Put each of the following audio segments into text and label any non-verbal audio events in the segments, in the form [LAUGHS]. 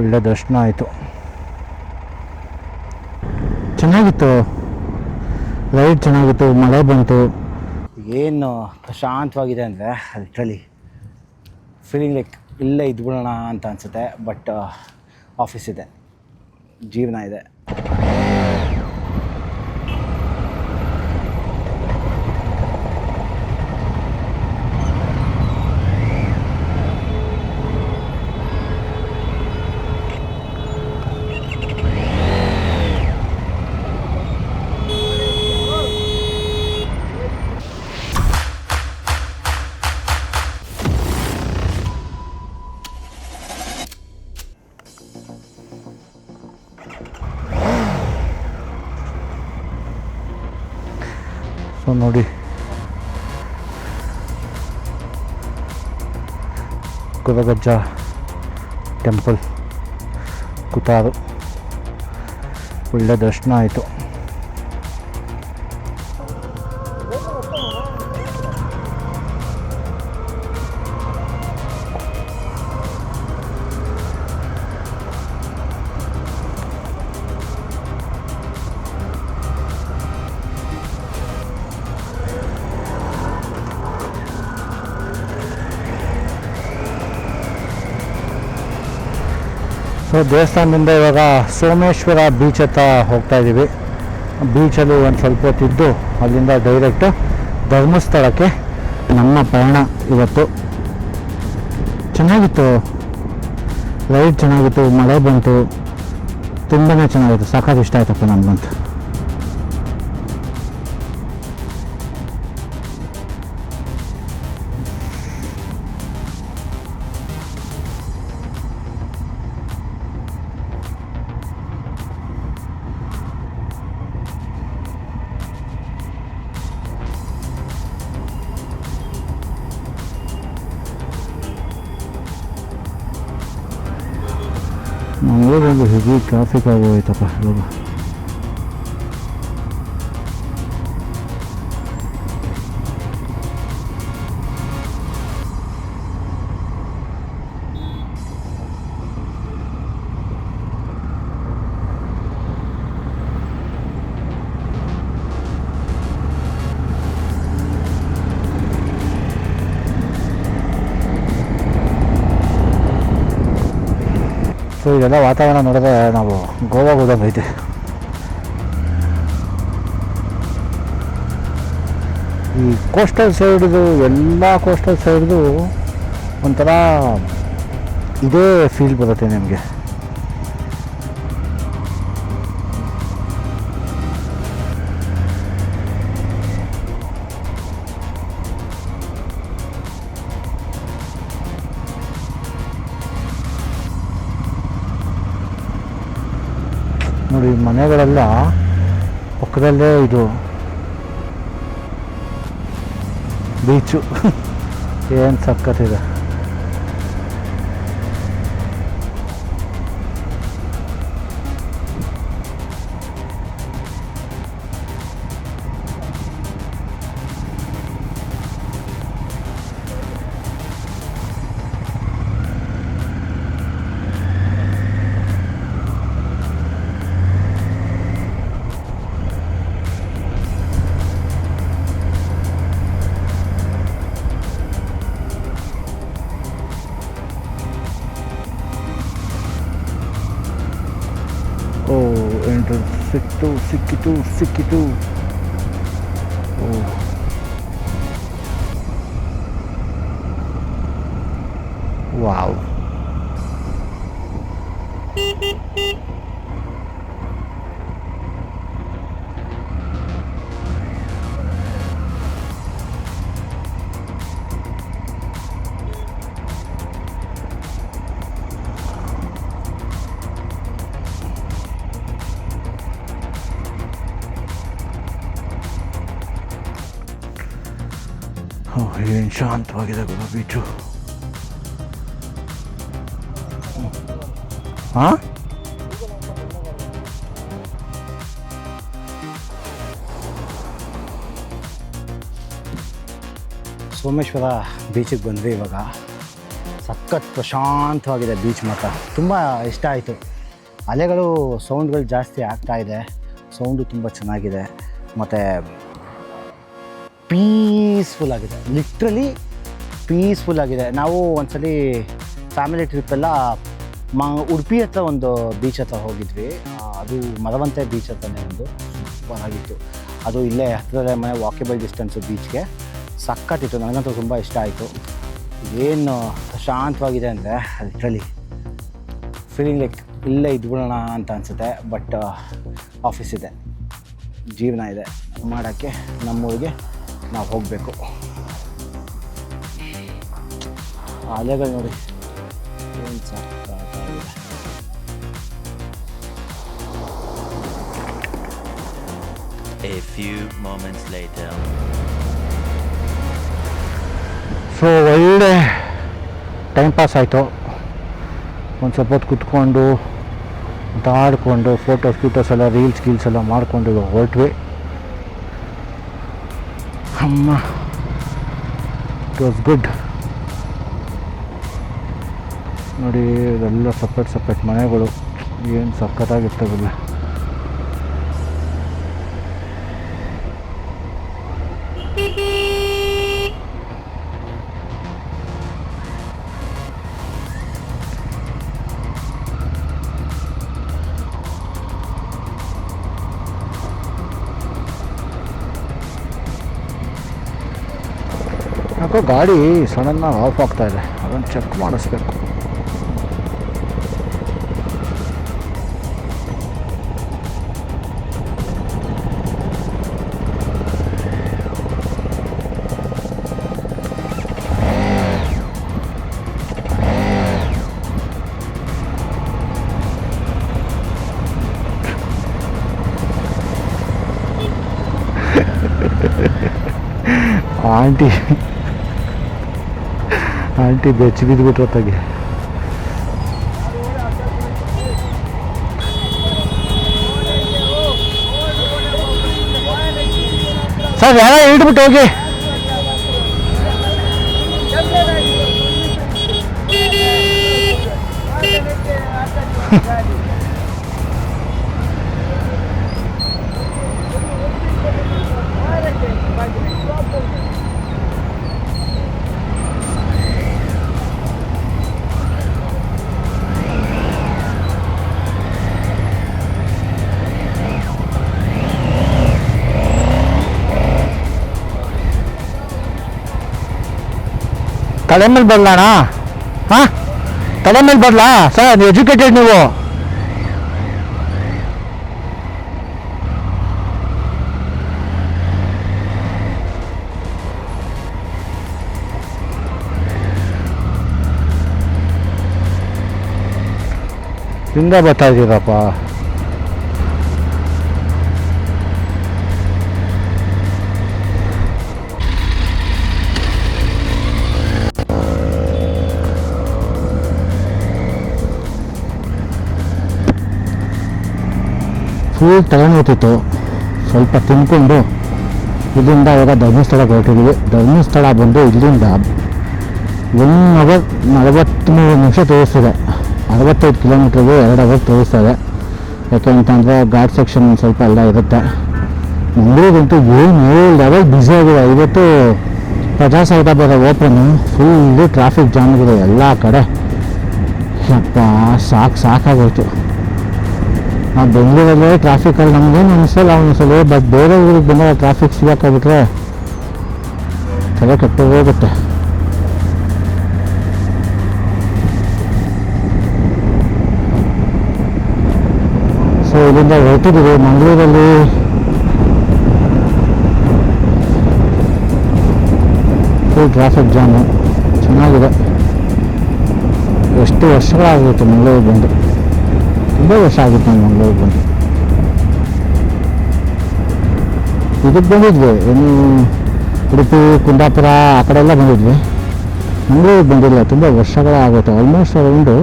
ಒಳ್ಳೆ ದರ್ಶನ ಆಯಿತು. ಚೆನ್ನಾಗಿತ್ತು. ಲೈಟ್ ಚೆನ್ನಾಗಿತ್ತು, ಮಳೆ ಬಂತು. ಏನು ಪ್ರಶಾಂತವಾಗಿದೆ ಅಂದರೆ ಲಿಟ್ರಲಿ ಫೀಲಿಂಗ್ ಲೈಕ್ ಇಲ್ಲೇ ಇದ್ಬಿಡೋಣ ಅಂತ ಅನಿಸುತ್ತೆ ಬಟ್ ಆಫೀಸ್ ಇದೆ. ಜೀವನ ಇದೆ. ನೋಡಿ. ಕುಲಗಜ್ಜ ಟೆಂಪಲ್ ಕುತಾರು. ಒಳ್ಳೆ ದರ್ಶನ ಆಯಿತು. ಸೊ ದೇವಸ್ಥಾನದಿಂದ ಇವಾಗ ಸೋಮೇಶ್ವರ ಬೀಚ್ ಹತ್ರ ಹೋಗ್ತಾ ಇದ್ದೀವಿ. ಬೀಚಲ್ಲಿ ಒಂದು ಸ್ವಲ್ಪ ಹೊತ್ತಿದ್ದು ಅಲ್ಲಿಂದ ಡೈರೆಕ್ಟ್ ಧರ್ಮಸ್ಥಳಕ್ಕೆ. ನಮ್ಮ ಪಯಣ ಇವತ್ತು. ಚೆನ್ನಾಗಿತ್ತು. ರೈಡ್ ಚೆನ್ನಾಗಿತ್ತು, ಮಳೆ ಬಂತು. ತುಂಬಾ ಚೆನ್ನಾಗಿತ್ತು. ಸಾಕಾಗಿ ಇಷ್ಟ ಆಯ್ತಪ್ಪ ನನಗಂತೂ. ಮಂಗಳೂರಲ್ಲಿ ಹೆವಿ ಟ್ರಾಫಿಕ್ ಆಗೋಯ್ತಪ್ಪ ಇವಾಗ ಸೊ ಇದೆಲ್ಲ ವಾತಾವರಣ ನೋಡಿದ್ರೆ ನಾವು ಗೋವಾ ಹೋದಂಗೆ ಐತೆ. ಈ ಕೋಸ್ಟಲ್ ಸೈಡ್ದು ಎಲ್ಲ ಕೋಸ್ಟಲ್ ಸೈಡ್ದು ಒಂಥರ ಇದೇ ಫೀಲ್ ಬರುತ್ತೆ ನಿಮಗೆ. ನೋಡಿ ಮನೆಗಳೆಲ್ಲ ಪಕ್ಕದಲ್ಲೇ ಇದು ಬೀಚು ಏನು ಸಖತ್ತಿದೆ Sikitu, Sikitu, Sikitu. Oh. Uau! ಶಾಂತವಾಗಿದೆ ಗುರು ಬೀಚು ಹಾಂ ಸೋಮೇಶ್ವರ ಬೀಚಿಗೆ ಬಂದ್ವಿ ಇವಾಗ. ಸಖತ್ ಪ್ರಶಾಂತವಾಗಿದೆ ಬೀಚ್ ಮಾತ್ರ. ತುಂಬ ಇಷ್ಟ ಆಯಿತು. ಅಲೆಗಳು ಸೌಂಡ್ಗಳು ಜಾಸ್ತಿ ಆಗ್ತಾ ಇದೆ. ಸೌಂಡು ತುಂಬ ಚೆನ್ನಾಗಿದೆ. ಮತ್ತು ಪೀಸ್ಫುಲ್ ಆಗಿದೆ. ಲಿಟ್ರಲಿ ಪೀಸ್ಫುಲ್ ಆಗಿದೆ. ನಾವು ಒಂದ್ಸಲಿ ಫ್ಯಾಮಿಲಿ ಟ್ರಿಪ್ಪೆಲ್ಲ ಮಾ, ಉಡುಪಿ ಹತ್ರ ಒಂದು ಬೀಚ್ ಹತ್ರ ಹೋಗಿದ್ವಿ. ಅದು ಮರವಂತೆ ಬೀಚ್ ಹತ್ರನೇ ಒಂದು ಸೂಪರ್ ಆಗಿತ್ತು. ಅದು ಇಲ್ಲೇ ಹತ್ತಿರದಲ್ಲೇ ಮನೆ ವಾಕೇಬಲ್ ಡಿಸ್ಟೆನ್ಸು ಬೀಚ್ಗೆ ಸಕ್ಕತ್ತಿತ್ತು ನನಗಂತೂ ತುಂಬ ಇಷ್ಟ ಆಯಿತು. ಏನು ಶಾಂತವಾಗಿದೆ ಅಂದರೆ ಲಿಟ್ರಲಿ ಫೀಲಿಂಗ್ ಲೈಕ್ ಇಲ್ಲೇ ಇದ್ಬಿಡೋಣ ಅಂತ ಅನಿಸುತ್ತೆ. ಬಟ್ ಆಫೀಸ್ ಇದೆ. ಜೀವನ ಇದೆ. ಮಾಡೋಕ್ಕೆ ನಮ್ಮೂರಿಗೆ ನಾವು ಹೋಗಬೇಕು ಅಲೆಗಳು ನೋಡಿ ಏನು ಸಾಕಾಗಿದೆ A few moments later. So ಒಳ್ಳೆ ಟೈಮ್ ಪಾಸ್ ಆಯಿತು. ಒಂದು ಸ್ವಲ್ಪ ಹೊತ್ತು ಕುತ್ಕೊಂಡು ಆಡ್ಕೊಂಡು ಫೋಟೋಸ್ ಗೀಟೋಸ್ ಎಲ್ಲ ರೀಲ್ಸ್ ಗೀಲ್ಸ್ ಎಲ್ಲ ಮಾಡಿಕೊಂಡು ಹೊರಟ್ವಿ. ಅಮ್ಮ ಇಟ್ ವಾಸ್ ಗುಡ್ ನೋಡಿ ಇದೆಲ್ಲ ಸಪ್ರೇಟ್ ಸಪ್ರೇಟ್ ಮನೆಗಳು. ಏನು ಸಖತ್ತಾಗಿರ್ತವಿಲ್ಲ [LAUGHS] ಯಾಕೋ ಗಾಡಿ ಸಡನ್ನಾಗಿ ಆಫ್ ಆಗ್ತಾ ಇದೆ. ಅದನ್ನು ಚೆಕ್ ಮಾಡಿಸ್ಬೇಕು. [LAUGHS] ಆಂಟಿ ಆಂಟಿ ಬೆಚ್ಚಿ ಬಿದ್ದುಬಿಟ್ರು ಹೊತ್ತಾಗಿ ಸರ್ ಯಾರ ಇಟ್ಬಿಟ್ಟು ಹೋಗಿ. ತಲೆ ಮೇಲೆ ಬರಲಾಣ ಹಾಂ? ತಲೆ ಮೇಲೆ ಬರಲಾ? ಸರ್ ಎಜುಕೇಟೆಡ್ ನೀವು. ಹಿಂದೆ ಬರ್ತಾ ಇದ್ದೀರಪ್ಪ ಫುಲ್ ತಲೆನೋತಿತ್ತು ಸ್ವಲ್ಪ ತಿನ್ಕೊಂಡು ಇಲ್ಲಿಂದ ಇವಾಗ ಧರ್ಮಸ್ಥಳಕ್ಕೆ ಹೊರಟಿದ್ವಿ ಧರ್ಮಸ್ಥಳ ಬಂದು ಇಲ್ಲಿಂದ ಒನ್ ಅವರ್ ನಲವತ್ತ್ಮೂರು ನಿಮಿಷ ತೋರಿಸ್ತದೆ. ಅರವತ್ತೈದು ಕಿಲೋಮೀಟ್ರಿಗೆ ಎರಡು ಅವರ್ ತೋರಿಸ್ತದೆ ಯಾಕೆ ಅಂತಂದರೆ ಘಾಟ್ ಸೆಕ್ಷನ್ ಸ್ವಲ್ಪ ಎಲ್ಲ ಇರುತ್ತೆ. ಮಂಗಳೂರಿಗಂತೂ ಏನು ಏಳು ಲೆವೆಲ್ ಬ್ಯುಸಿ ಆಗಿದೆ ಇವತ್ತು ಪ್ರಜಾಸೌಧ ಬರೋ ಓಪನು ಫುಲ್ಲು ಟ್ರಾಫಿಕ್ ಜಾಮ್ ಇದೆ ಎಲ್ಲ ಕಡೆ. ಯಪ್ಪ, ಸಾಕು, ಸಾಕಾಗೋಯ್ತು. ನಾವು ಬೆಂಗಳೂರಲ್ಲೇ ಟ್ರಾಫಿಕಲ್ಲಿ ನಮಗೇನು ಅನಿಸಲ್ಲ ಅನಿಸಲ್ಲ ಬಟ್ ಬೇರೆ ಊರಿಗೆ ಬಂದಾಗ ಟ್ರಾಫಿಕ್ ಸಿಗಾಕಾಗ್ಬಿಟ್ರೆ ತಲೆ ಹೋಗುತ್ತೆ. ಸೊ ಇಲ್ಲಿಂದ ಹೊರಟಿದ್ದೀವಿ, ಮಂಗಳೂರಲ್ಲಿ. ಫುಲ್ ಟ್ರಾಫಿಕ್ ಜಾಮು ಚೆನ್ನಾಗಿದೆ. ಎಷ್ಟು ವರ್ಷಗಳಾಗುತ್ತೆ ಮಂಗಳೂರು ಬಂದು? ತುಂಬ ವರ್ಷ ಆಗಿತ್ತು ನಾನು ಮಂಗಳೂರಿಗೆ ಬಂದು ಇದಕ್ಕೆ ಬಂದಿದ್ವಿ. ಏನು ಉಡುಪಿ, ಕುಂದಾಪುರ, ಆ ಕಡೆ ಎಲ್ಲ ಬಂದಿದ್ವಿ. ಮಂಗಳೂರಿಗೆ ಬಂದಿಲ್ಲ. ತುಂಬ ವರ್ಷಗಳಾಗುತ್ತೆ ಆಲ್ಮೋಸ್ಟ್ ಅರೌಂಡು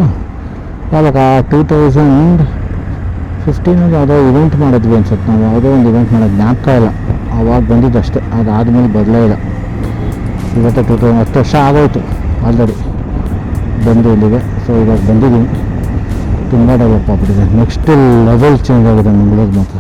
ಯಾವಾಗ ಟೂ ತೌಸಂಡ್ ಫಿಫ್ಟೀನಲ್ಲಿ ಯಾವುದೋ ಇವೆಂಟ್ ಮಾಡಿದ್ವಿ ಅನ್ಸುತ್ತೆ ನಾವು. ಯಾವುದೋ ಒಂದು ಇವೆಂಟ್ ಮಾಡೋದು ಜ್ಞಾಪಕ ಇಲ್ಲ. ಆವಾಗ ಬಂದಿದ್ದಷ್ಟೇ ಅದಾದಮೇಲೆ ಬರಲೇ ಇಲ್ಲ. ಇವತ್ತು ಟೂ ತೌಸಂಡ್ ಹತ್ತು ವರ್ಷ ಆಗೋಯ್ತು. ಆಲ್ರೆಡಿ ಬಂದು ಇಲ್ಲಿಗೆ. ಸೊ ಇವಾಗ ಬಂದಿದ್ದೀನಿ. ತುಂಬ ಡೆವಲಪ್ ಆಗ್ಬಿಟ್ಟಿದೆ. ನೆಕ್ಸ್ಟ್ ಲೆವೆಲ್ ಚೇಂಜ್ ಆಗಿದೆ ಮಂಗಳೂರು ಮಾತ್ರ.